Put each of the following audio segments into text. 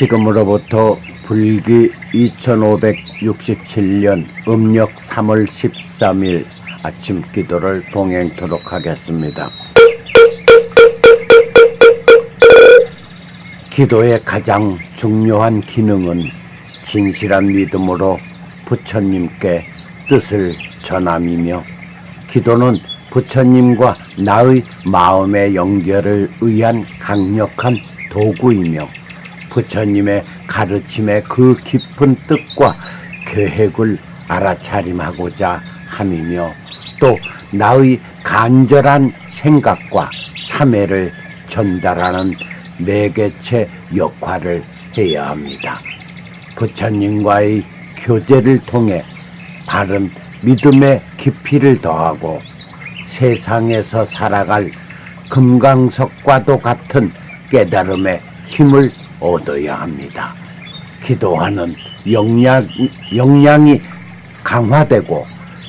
지금으로부터 불기 2567년 음력 3월 13일 아침 기도를 봉행토록 하겠습니다. 기도의 가장 중요한 기능은 진실한 믿음으로 부처님께 뜻을 전함이며 기도는 부처님과 나의 마음의 연결을 위한 강력한 도구이며 부처님의 가르침의 그 깊은 뜻과 계획을 알아차림하고자 함이며 또 나의 간절한 생각과 참회를 전달하는 매개체 역할을 해야 합니다. 부처님과의 교제를 통해 바른 믿음의 깊이를 더하고 세상에서 살아갈 금강석과도 같은 깨달음의 힘을 얻어야 합니다. 기도하는 역량, 역량이 강화되고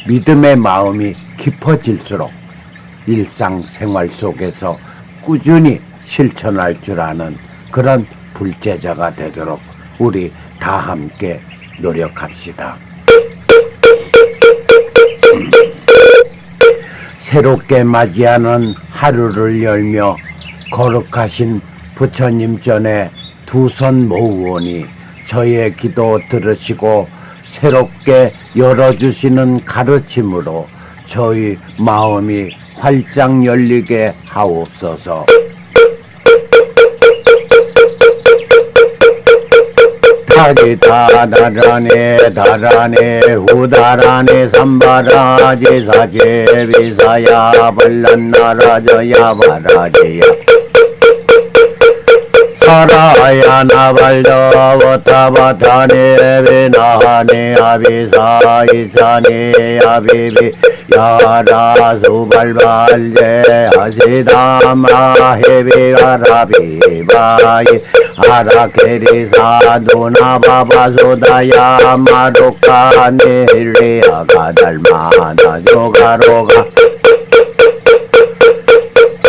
믿음의 마음이 깊어질수록 일상생활 속에서 꾸준히 실천할 줄 아는 그런 불제자가 되도록 우리 다 함께 노력합시다. 새롭게 맞이하는 하루를 열며 거룩하신 부처님 전에 두손 모으오니 저의 기도 들으시고 새롭게 열어주시는 가르침으로 저희 마음이 활짝 열리게 하옵소서. 다리 다다라네 다라네 후다라네 삼바라지 사제 비사야 발란나라저야 바라지야 నారాయణ బల్డవతవతనే వినానే అభిసాయిసనే అభివి యారాసుబల్బాల్ జయ హసిదామాహే వివరాభి బాయి హరకిరి సాధునా బాబా సుదయా మరుకా నిర్ణయ కదల్మాన యోగ రోగ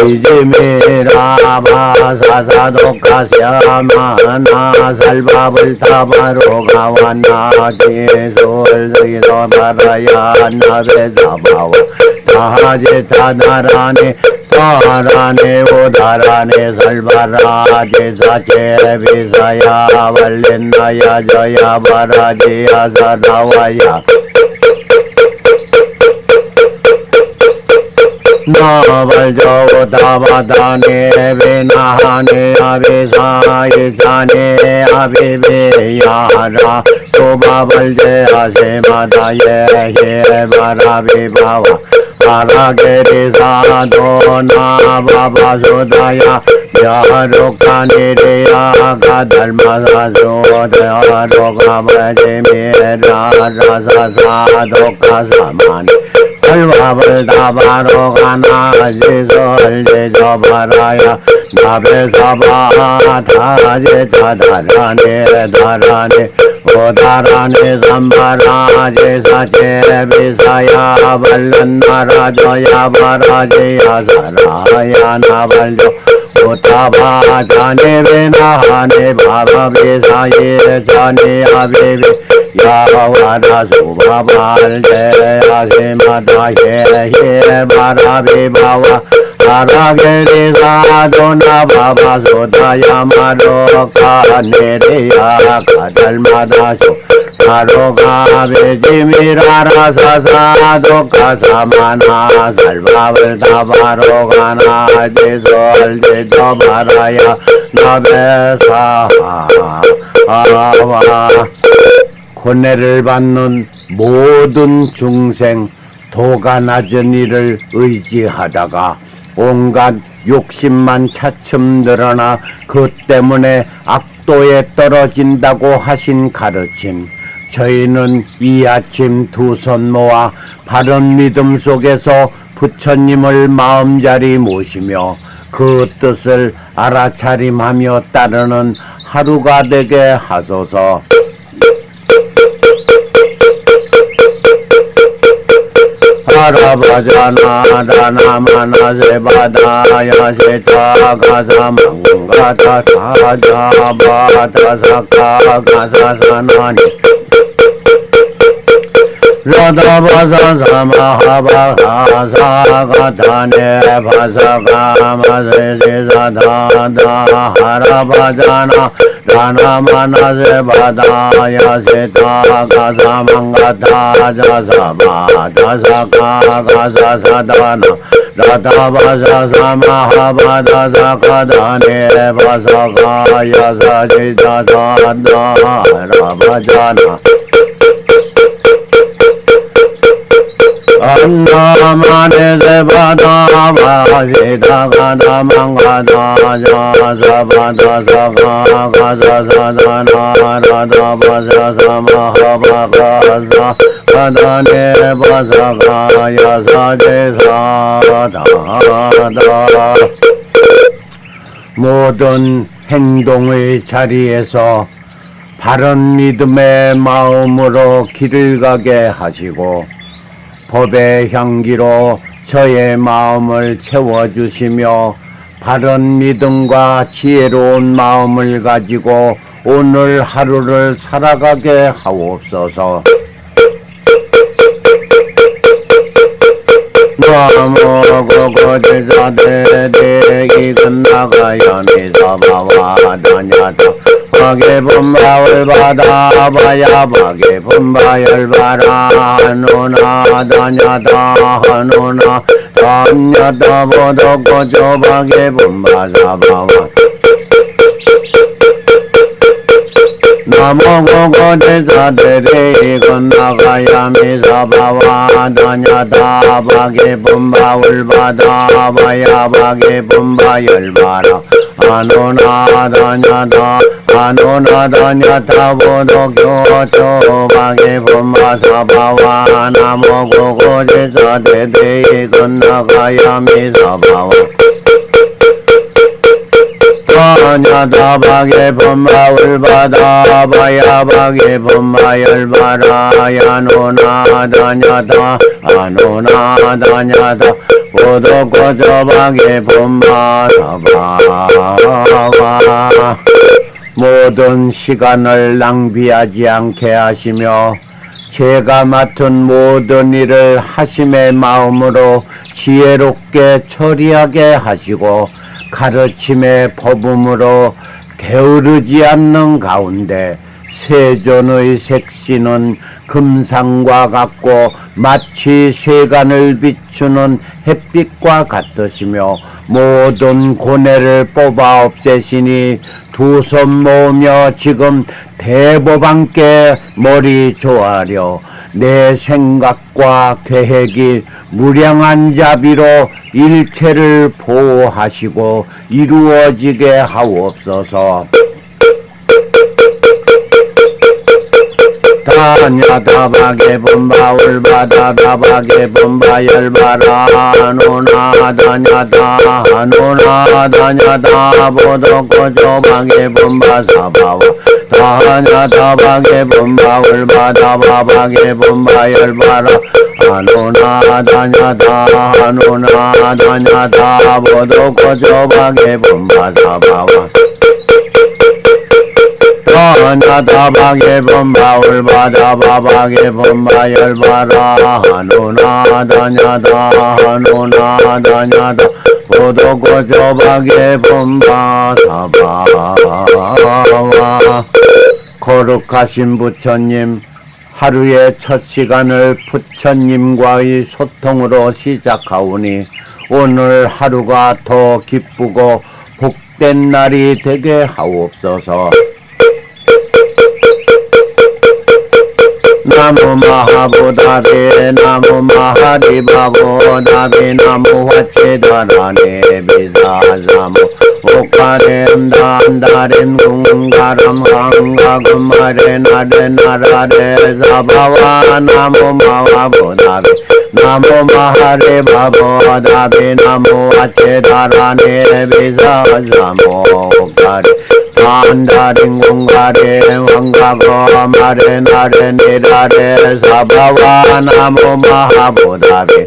विजय मेरा भाषा साधो का श्यामाना सल्वा बुलता मरो गावाना जे सोल दो भरया नवे दबावा जे था नाराने ताराने उदाराने सल्वराजे सचे विषया वल्लिनया जया वराजया सदावया नावल जो दावा दाने, वे नहाने, आवे साई जाने, आवे वे यारा। तो बाबल जे आसे मादा ये ये बारा वे बाबा आरा गेरे दो ना बाबा सोदाया यारो काने रे आगा, धर्म साधो दयारो का बजे मेरा राजा रसा दो का सामान। Dabel Dabaro Gana Jizol Jizobaraya Dabe Sabata Jita Dharane Dharane O Dharane Sambara Jisache Visaya Vallanara Jaya Varajaya Saraya Navaljo छोटा बा जाने वे नहाने बाबा वे साये जाने आवे वे। या वादा शोभा बाल, जय आगे माता, हे हे, बारा वे बाबा बारा गे रे साधो ना बाबा सोता या मारो खाने रे या कदल माता 가달마다쇼 가로가 베 지미라라 사사도 가 사마나 살밥을 다바로 가나 제저 바라야 나베사 아와. 고뇌를 받는 모든 중생 도가 낮은 이를 의지하다가 온갖 욕심만 차츰 늘어나 그 때문에 악도에 떨어진다고 하신 가르침 저희는 이 아침 두 손 모아 바른 믿음 속에서 부처님을 마음자리 모시며 그 뜻을 알아차림하며 따르는 하루가 되게 하소서. 바라바자나 라나마나 세 바다야 세타 가사망가타 사자바다 사카가사사나니 Rada Vaza Zama Hava Haza Gatane Vasa Kama Zedi Zada Da Hara Vajana Rana Mana Zebada Yasita Gaza Mangata Jasa Jasa Gaza Sadana Rada Vaza Zama Hava Dada Kadane Vasa Kaya Zedi Zada Da Hara Vajana 모든 행동의 자리에서 바른 믿음의 마음으로 길을 가게 하시고 법의 향기로 저의 마음을 채워주시며 바른 믿음과 지혜로운 마음을 가지고 오늘 하루를 살아가게 하옵소서. 나무 고고지사대대 이근나가야 미사바와 다냐다 Bage Bumba Ulbada Baya Bage Bumba Ulbada Hanuna Danya Da Hanuna Danya Da Bodo Gojo Bage Bumba Zabava Namo Gogo Deza Dede Gunda Gaya Meza Bava Danya Da Bage Bumba Ulbada Baya Bage Bumba Ulbada Hanuna Danya Da अनुनदन्यथबोधोग्योचोभागे ब्रह्मसभावा नमो गोगोजितदेदेयि गुणगयामि सभावा न्यथभागे ब्रह्मवल्बदाभयाभागे ब्रह्मयल्बदायनुनादन्यथ अनुनादन्यथ बोधो गोचोभागे ब्रह्मसभावा 모든 시간을 낭비하지 않게 하시며 제가 맡은 모든 일을 하심의 마음으로 지혜롭게 처리하게 하시고 가르침의 법음으로 게으르지 않는 가운데 세존의 색시는 금상과 같고 마치 세간을 비추는 햇빛과 같으시며 모든 고뇌를 뽑아 없애시니 두 손 모으며 지금 대법왕께 머리 조아려 내 생각과 계획이 무량한 자비로 일체를 보호하시고 이루어지게 하옵소서. धान्या धाभागे बुम्बा उल्बा धाभागे बुम्बा यल्बा रानोना धान्या धानोना धान्या धाबोधो को जो भागे बुम्बा साभावा धान्या धाभागे बुम्बा उल्बा धाभा भागे बुम्बा यल्बा रा अनुना धान्या धा अनुना धान्या धाबोधो को जो भागे बुम्बा साभावा 바사바와 다냐다바게 분바울 바다바바게 분바열바라 하누나 다냐다 하누나 다냐다 다냐다 보도고조바게 범바 사바와 거룩하신 부처님 하루의 첫 시간을 부처님과의 소통으로 시작하오니 오늘 하루가 더 기쁘고 복된 날이 되게 하옵소서. नमो महाबुधारे नमो महादिभावो नाभि नमो वच्छेधराणे विजाजामो। ओकारें गुंगारम गंगा हङ्गुमरे नरे नररे सभवा नमो महाबुधारे नमो महारे भवो धाभि नमो अच्छेधराणे विजाजामो। ओकारे नमो महाबोधावे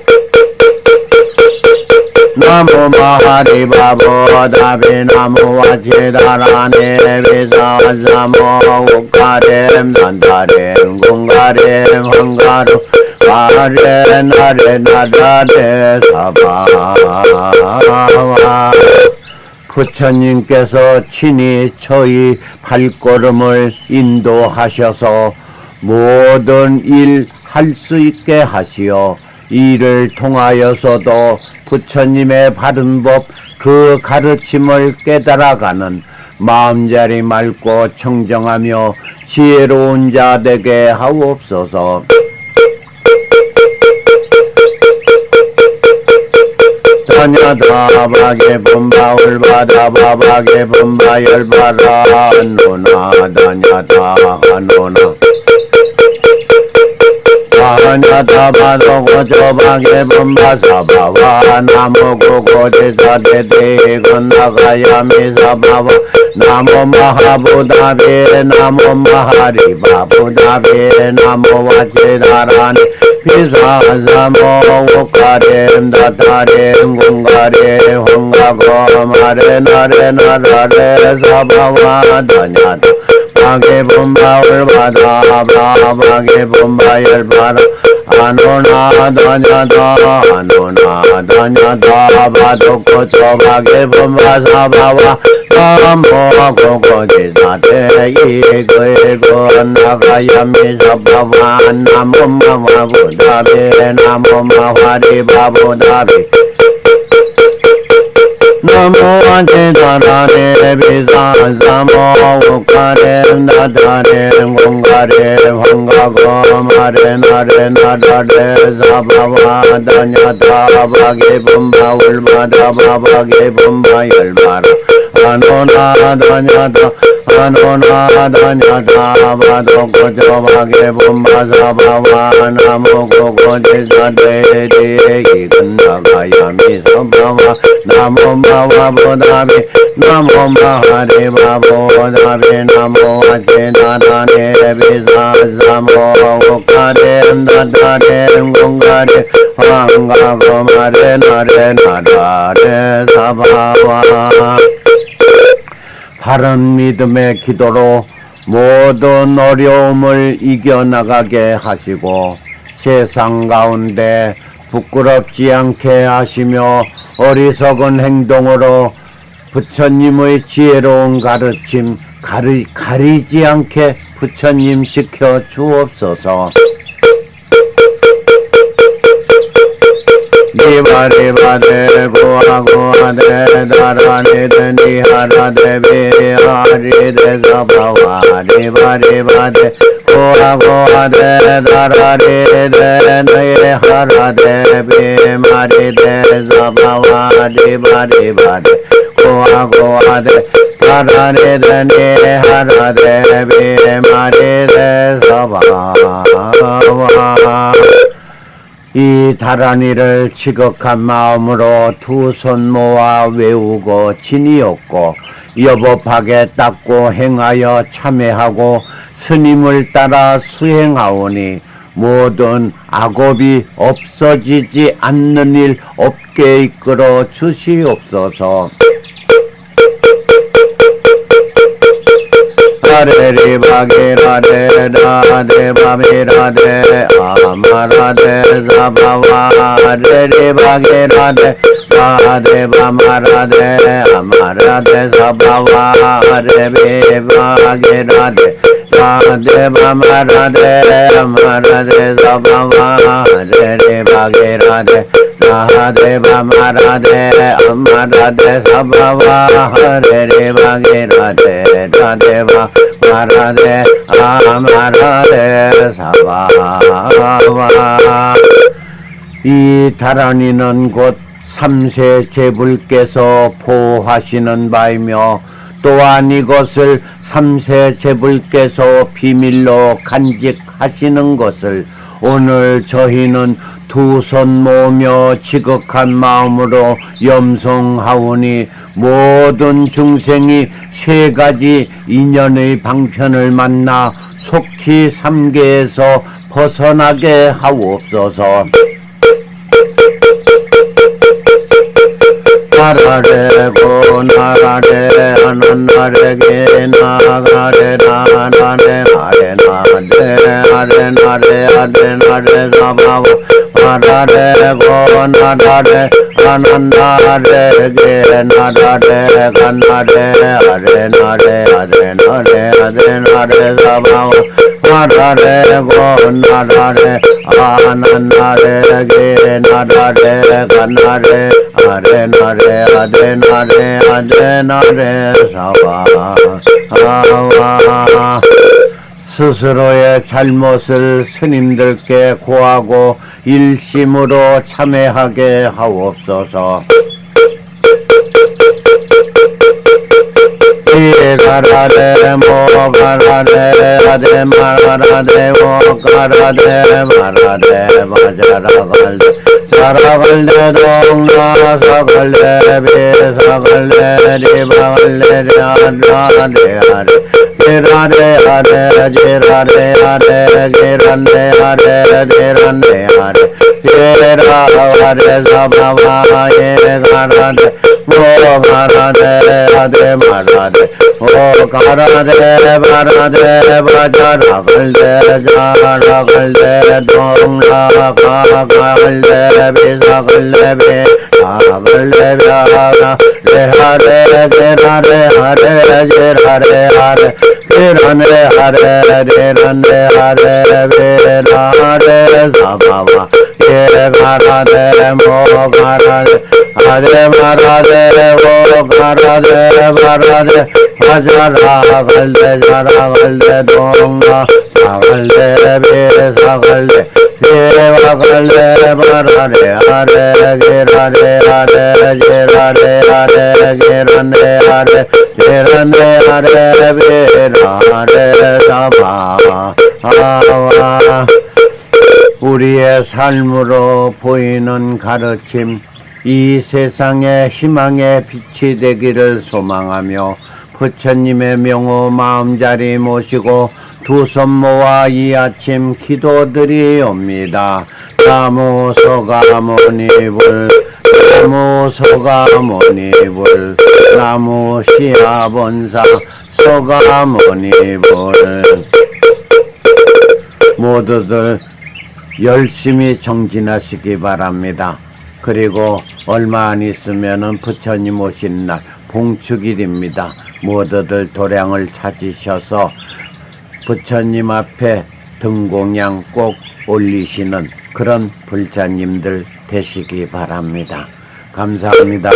नमो महारि बाबो दावे नमो अजे दाराने विमो उंगारे नंदारे गुंगारे गंगारो हरे नरे नदारे सभा 부처님께서 친히 저희 발걸음을 인도하셔서 모든 일 할 수 있게 하시어 이를 통하여서도 부처님의 바른 법 그 가르침을 깨달아가는 마음자리 맑고 청정하며 지혜로운 자 되게 하옵소서. 다냐다바게 분바 울바다 바바게 분바 열바라 노나 다냐다 노나 다냐다바도 고조바게 분바 사바와 나무 고고지사대대 건나가야 미사바와 나무 마하부다비 나무 마하리바부다비 나무 와지다라니 비사사모 오카렘 다타렘 공가레 황가고 마레 나레 나라레 사바와 다냐다 바게 분바울 바다 바바게 분바 열바라 아노나 नमो गोजो नमो गो गोजे नमो महाबुधावे नमो महारि बाबुधावे नमो वज्रधाराणि पिशाजमो उकारेम दतारेम गुंगारे हुंगा गोमरे नरे नरे सभवा धन्यता आगे बुम्बा और बाधा भा आगे बुम्बा यर भार आनोना धन्य धा आनोना धन्या धा भादो को तो भागे बुम्बा सा राम मोगो को को जिसाते ये गोए, गो नगायमे सभवा नमो मवा बुधावे नमो मावा मवारे बाबुधावे namo anjitvarare visasamo ukare nadare gongare bhanga gomare nare nadare sabhava danyata bhage bumba ulmada bhage bumba yalvara anonadanyata Namo Bhava Bodhavi Namo Mahare Bhavo Bodhavi Namo Achinadane Visasamo Ukade Nadade Gungade Vanga Vamare Nare Nadade Sabhava 바른 믿음의 기도로 모든 어려움을 이겨나가게 하시고 세상 가운데 부끄럽지 않게 하시며 어리석은 행동으로 부처님의 지혜로운 가르침 가리, 가리지 않게 부처님 지켜 주옵소서. देवा देवा दे गोआ गोवा दे दारा दे दंडी हरा दे बे हरे दे गबावा देवा देवा दे गोआ गोवा दे दारा दे दे दे हरा देवे मारे दे गवा देवा देवा दे गोआ गोवा दे दारा दे दंडी हरा दे बे मारे दे गवा 이 다란이를 지극한 마음으로 두 손 모아 외우고 진이었고 여법하게 닦고 행하여 참회하고 스님을 따라 수행하오니 모든 악업이 없어지지 않는 일 없게 이끌어 주시옵소서. हरे रे भागे, राधे राधे भावे, राधे। आमा राधे सभा हरे रे भागे, राधे। राधे बामा राधे, आमा राधे सभा हरे रे भागे, राधे। राधे बामा राधे, आमा राधे सभा हरे रे भागे, राधे। 바마라데 아마라데 사바와 레리 바게라데 라데 바 마라데 아마라데 사바와 이 다란이는 곧 삼세 제불께서 보호하시는 바이며 또한 이것을 삼세 제불께서 비밀로 간직하시는 것을 오늘 저희는 두 손 모며 지극한 마음으로 염송하오니 모든 중생이 세 가지 인연의 방편을 만나 속히 삼계에서 벗어나게 하옵소서. नारे गो नारे अनगे नागरे नारे नारे नारे हरे नारे हरे नारे नाव नारे गो नारे अनगे नारे गे हरे नारे हरे नारे हरे नारे नाव 나라래 하나나래게 나라래 가나래 아래 나래 아래 나래 아래 나래 사바와 나라래고 나라래 가나래 아래 나래 아래 나래 아래 나래 사와 아와 스스로의 잘못을 스님들께 고하고 일심으로 참회하게 하옵소서. Hare Karade Mo Karade Hare Marade Mo Karade Marade Majaravalde Saravalde Dongla Savalde Be Savalde Devavalde Adade Hare Girade Hare Girade Hare Girande Hare Girande Hare Gira Hare Sabhava Ye Karade Mo Karade Hare Marade ओ कर देव देव जरवल जरवल धूम लागल देवी सकल देवी लागल देवी हरे हरे हरे हरे हरे हरे किरण हरे किरण हरे वीर हरे सभा ये घर रे मो घर 하데 비라데 사바바 예가라데 모가라데 하데 마라데 오가라데 바라데 바자라갈데 자라갈데 동라 사갈데 비사갈데 비와갈데 바라데 하데 기라데 하데 지라데 하데 기란데 하데 지란데 하데 비라데 사바 아와 우리의 삶으로 보이는 가르침, 이 세상의 희망의 빛이 되기를 소망하며 부처님의 명호 마음자리 모시고 두 손 모아 이 아침 기도드리옵니다. 나무 소가모니불 나무 소가모니불 나무 시아본사 소가모니불 모두들 열심히 정진하시기 바랍니다. 그리고 얼마 안 있으면은 부처님 오신 날 봉축일입니다. 모두들 도량을 찾으셔서 부처님 앞에 등공양 꼭 올리시는 그런 불자님들 되시기 바랍니다. 감사합니다.